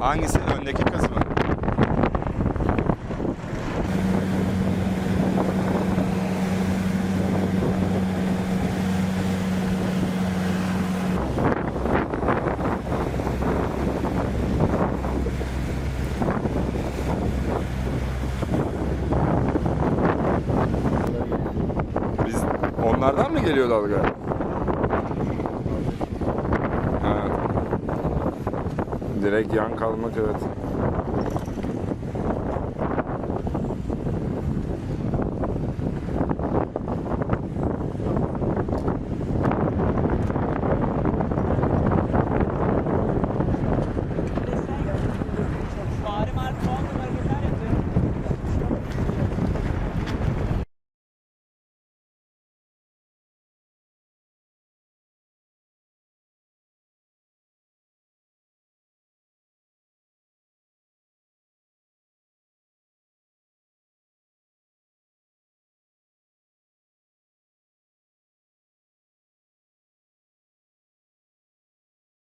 Hangisi? Öndeki kız mı? Biz onlardan mı geliyor dalga? Direkt yan kalmak evet.